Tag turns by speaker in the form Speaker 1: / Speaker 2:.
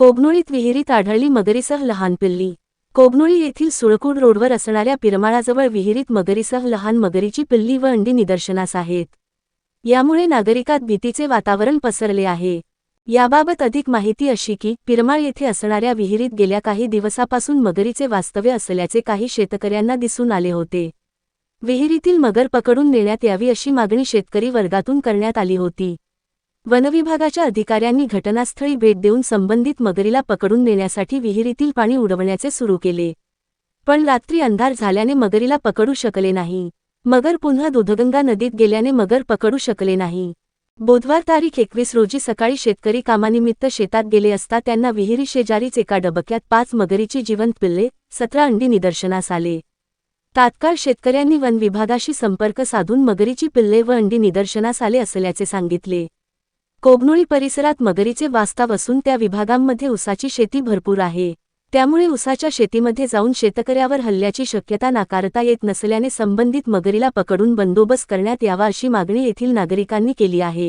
Speaker 1: कोबनोळीत विहिरीत आढळली मगरीसह लहान पिल्ली. कोबनोळी येथील सुळकूड रोडवर असणाऱ्या पिरमाळाजवळ विहिरीत मगरीसह लहान मगरीची पिल्ली व अंडी निदर्शनास आहेत. यामुळे नागरिकात भीतीचे वातावरण पसरले आहे. याबाबत अधिक माहिती अशी की पिरमाळ येथे असणाऱ्या विहिरीत गेल्या काही दिवसापासून मगरीचे वास्तव्य असल्याचे काही शेतकऱ्यांना दिसून आले होते. विहिरीतील मगर पकडून नेण्यात यावी अशी मागणी शेतकरी वर्गातून करण्यात आली होती. वनविभागाच्या अधिकाऱ्यांनी घटनास्थळी भेट देऊन संबंधित मगरीला पकडून नेण्यासाठी विहिरीतील पाणी उडवण्याचे सुरू केले. पण रात्री अंधार झाल्याने मगरीला पकडू शकले नाही. मगर पुन्हा दुधगंगा नदीत गेल्याने मगर पकडू शकले नाही. बुधवार तारीख एकवीस रोजी सकाळी शेतकरी कामानिमित्त शेतात गेले असता त्यांना विहिरी शेजारीच एका डबक्यात पाच मगरीची जिवंत पिल्ले सतरा अंडी निदर्शनास आले. तात्काळ शेतकऱ्यांनी वन विभागाशी संपर्क साधून मगरीची पिल्ले व अंडी निदर्शनास आले असल्याचे सांगितले. कोबनोळी परिसरात मगरीचे वास्तव असून त्या विभागांमध्ये उसाची शेती भरपूर आहे. त्यामुळे उसाच्या शेतीमध्ये जाऊन शेतकऱ्यावर हल्ल्याची शक्यता नाकारता येत नसल्याने संबंधित मगरीला पकडून बंदोबस्त करण्यात यावा अशी मागणी येथील नागरिकांनी केली आहे.